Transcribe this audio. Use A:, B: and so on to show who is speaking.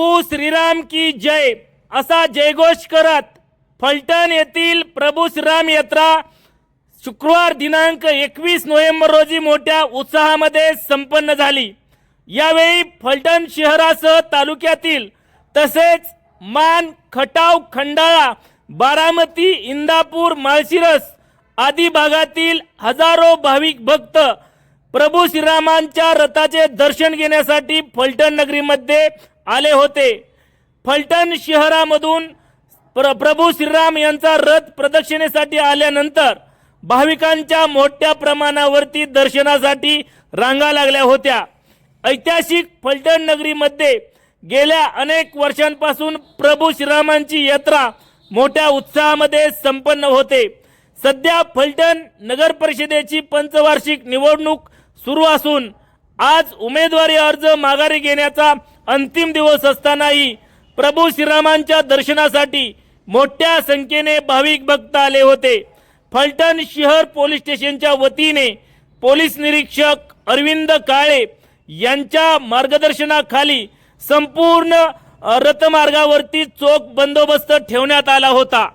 A: प्रभू श्रीराम की जय. असा जयघोष करत फलटण येथील प्रभू श्रीराम यात्रा शुक्रवार दिनांक एकवीस नोव्हेंबर रोजी मोठ्या उत्साहामध्ये संपन्न झाली. यावेळी फलटण शहरासह तालुक्यातील तसेच मान खटाव खंडाळा बारामती इंदापूर माळशिरस आदी भागातील हजारो भाविक भक्त प्रभू श्रीरामांच्या रथाचे दर्शन घेण्यासाठी फलटण नगरीमध्ये आले होते. फलटण शहरामधून प्र प्रभू श्रीराम यांचा रथ प्रदक्षिणेसाठी आल्यानंतर भाविकांच्या मोठ्या प्रमाणावरती दर्शनासाठी रांगा लागल्या होत्या. ऐतिहासिक फलटण नगरीमध्ये गेल्या अनेक वर्षांपासून प्रभू श्रीरामांची यात्रा मोठ्या उत्साहामध्ये संपन्न होते. सध्या फलटण नगर परिषदेची पंचवार्षिक निवडणूक सुरू असून आज उमेदवारी अर्ज माघारी घेण्याचा अंतिम दिवस असतानाही प्रभू श्रीरामांच्या दर्शनासाठी मोठ्या संख्येने भाविक भक्त आले होते. फलटण शहर पोलीस स्टेशनच्या वतीने पोलीस निरीक्षक अरविंद काळे यांच्या मार्गदर्शनाखाली संपूर्ण रथमार्गावरती चोख बंदोबस्त ठेवण्यात आला होता.